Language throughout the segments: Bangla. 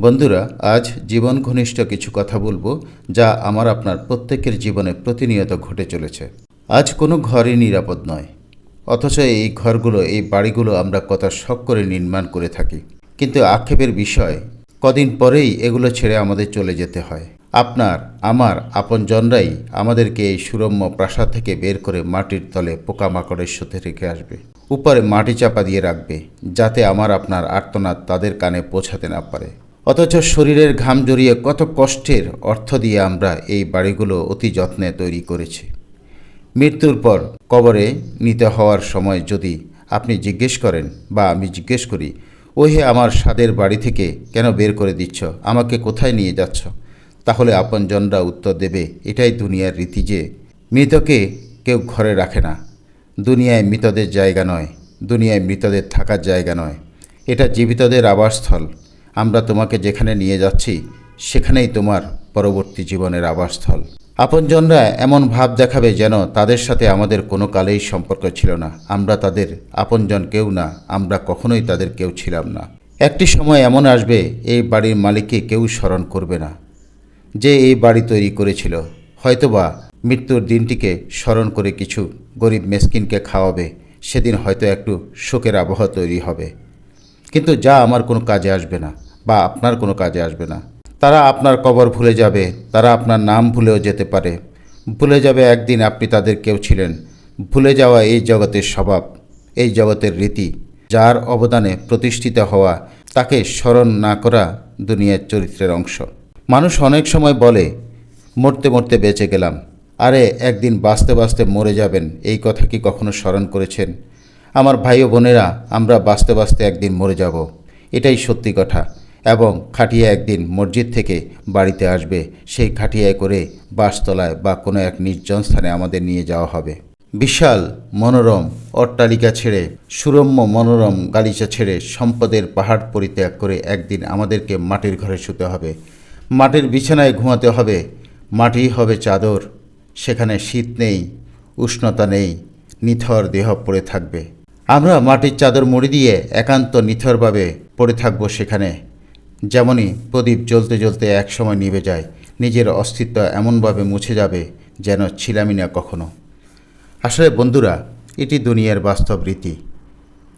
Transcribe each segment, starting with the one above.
বন্ধুরা, আজ জীবন ঘনিষ্ঠ কিছু কথা বলব যা আমার আপনার প্রত্যেকের জীবনে প্রতিনিয়ত ঘটে চলেছে। আজ কোনো ঘরই নিরাপদ নয়। অথচ এই ঘরগুলো, এই বাড়িগুলো আমরা কত শখ করে নির্মাণ করে থাকি। কিন্তু আক্ষেপের বিষয়, কদিন পরেই এগুলো ছেড়ে আমাদের চলে যেতে হয়। আপনার, আমার, আপনজনরাই আমাদেরকে এই সুরম্য প্রাসাদ থেকে বের করে মাটির তলে পোকামাকড়ের সাথে রেখে আসবে। উপরে মাটি চাপা দিয়ে রাখবে, যাতে আমার আপনার আর্তনাদ তাদের কানে পৌঁছাতে না পারে। অথচ শরীরের ঘাম জড়িয়ে কত কষ্টের অর্থ দিয়ে আমরা এই বাড়িগুলো অতি যত্নে তৈরি করেছি। মৃত্যুর পর কবরে নিতে হওয়ার সময় যদি আপনি জিজ্ঞেস করেন, বা আমি জিজ্ঞেস করি ও হে আমার স্বাদের বাড়ি থেকে কেন বের করে দিচ্ছ? আমাকে কোথায় নিয়ে যাচ্ছ? তাহলে আপনজনরা উত্তর দেবে, এটাই দুনিয়ার রীতি যে মৃতকে কেউ ঘরে রাখে না। দুনিয়ায় মৃতদের জায়গা নয়, দুনিয়ায় মৃতদের থাকার জায়গা নয়। এটা জীবিতদের আবাসস্থল। আমরা তোমাকে যেখানে নিয়ে যাচ্ছি, সেখানেই তোমার পরবর্তী জীবনের আবাসস্থল। আপনজনরা এমন ভাব দেখাবে যেন তাদের সাথে আমাদের কোনো কালেই সম্পর্ক ছিল না। আমরা তাদের আপনজন কেউ না, আমরা কখনোই তাদের কেউ ছিলাম না। একটি সময় এমন আসবে, এই বাড়ির মালিককে কেউ স্মরণ করবে না। যে এই বাড়ি তৈরি করেছিল, হয়তোবা মৃত্যুর দিনটিকে স্মরণ করে কিছু গরিব মেসকিনকে খাওয়াবে, সেদিন হয়তো একটু শোকের আবহাওয়া তৈরি হবে। কিন্তু যা আমার কোনো কাজে আসবে না বা আপনার কোনো কাজে আসবে না। তারা আপনার কবর ভুলে যাবে, তারা আপনার নাম ভুলেও যেতে পারে। ভুলে যাবে একদিন আপনি তাদের কেউ ছিলেন। ভুলে যাওয়া এই জগতের স্বভাব, এই জগতের রীতি, যার অবদানে প্রতিষ্ঠিত হওয়া, তাকে স্মরণ না করা দুনিয়ার চরিত্রের অংশ। মানুষ অনেক সময় বলে, মরতে মরতে বেঁচে গেলাম। আরে, একদিন বাঁচতে বাঁচতে মরে যাবেন, এই কথা কি কখনো স্মরণ করেছেন? আমার ভাই ও বোনেরা, আমরা বাঁচতে বাঁচতে একদিন মরে যাব। এটাই সত্যি কথা। এবং খাটিয়া একদিন মসজিদ থেকে বাড়িতে আসবে। সেই খাটিয়ায় করে বাসতলায় বা কোনো এক নির্জন স্থানে আমাদের নিয়ে যাওয়া হবে। বিশাল, মনোরম অট্টালিকা ছেড়ে, সুরম্য মনোরম গালিচা ছেড়ে সম্পদের পাহাড় পরিত্যাগ করে একদিন আমাদেরকে মাটির ঘরে শুতে হবে। মাটির বিছানায় ঘুমাতে হবে। মাটি হবে চাদর। সেখানে শীত নেই, উষ্ণতা নেই, নিথর দেহ পড়ে থাকবে। আমরা মাটির চাদর মুড়ি দিয়ে একান্ত নিথরভাবে পড়ে থাকব সেখানে। যেমনই প্রদীপ জ্বলতে জ্বলতে একসময় নিভে যায়, নিজের অস্তিত্ব এমনভাবে মুছে যাবে যেন ছিলামই না কখনো। আসলে বন্ধুরা, এটি দুনিয়ার বাস্তব রীতি।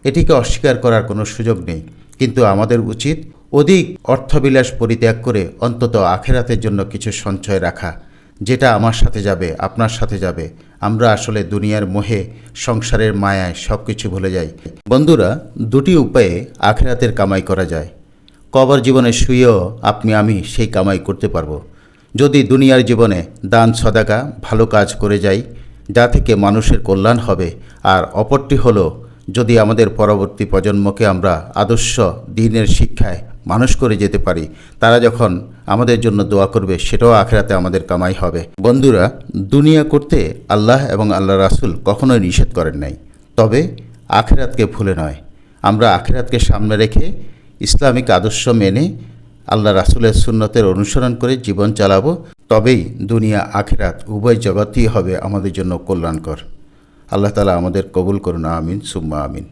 এটিকে অস্বীকার করার কোনো সুযোগ নেই। কিন্তু আমাদের উচিত অধিক অর্থবিলাস পরিত্যাগ করে অন্তত আখেরাতের জন্য কিছু সঞ্চয় রাখা, যেটা আমার সাথে যাবে, আপনার সাথে যাবে আমরা আসলে দুনিয়ার মোহে, সংসারের মায়ায় সব কিছু ভুলে যাই। বন্ধুরা, দুটি উপায়ে আখেরাতের কামাই করা যায়। কবর জীবনে শুয়েও আপনি, আমি সেই কামাই করতে পারব। যদি দুনিয়ার জীবনে দান, সদাকা ভালো কাজ করে যাই, যা থেকে মানুষের কল্যাণ হবে, আর অপরটি হলো, যদি আমাদের পরবর্তী প্রজন্মকে আমরা আদর্শ দিনের শিক্ষায় মানুষ করে যেতে পারি, তারা যখন আমাদের জন্য দোয়া করবে, সেটাও আখেরাতে আমাদের কামাই হবে। বন্ধুরা, দুনিয়া করতে আল্লাহ এবং আল্লাহ রাসুল কখনোই নিষেধ করেন নাই। তবে আখেরাতকে ভুলে নয়। আমরা আখেরাতকে সামনে রেখে ইসলামিক আদর্শ মেনে আল্লাহ রাসুলের সুন্নতের অনুসরণ করে জীবন চালাবো, তবেই দুনিয়া, আখেরাত উভয় জগতই হবে আমাদের জন্য কল্যাণকর। আল্লাহ তালা আমাদের কবুল করুন, আমিন, সুম্মা আমিন।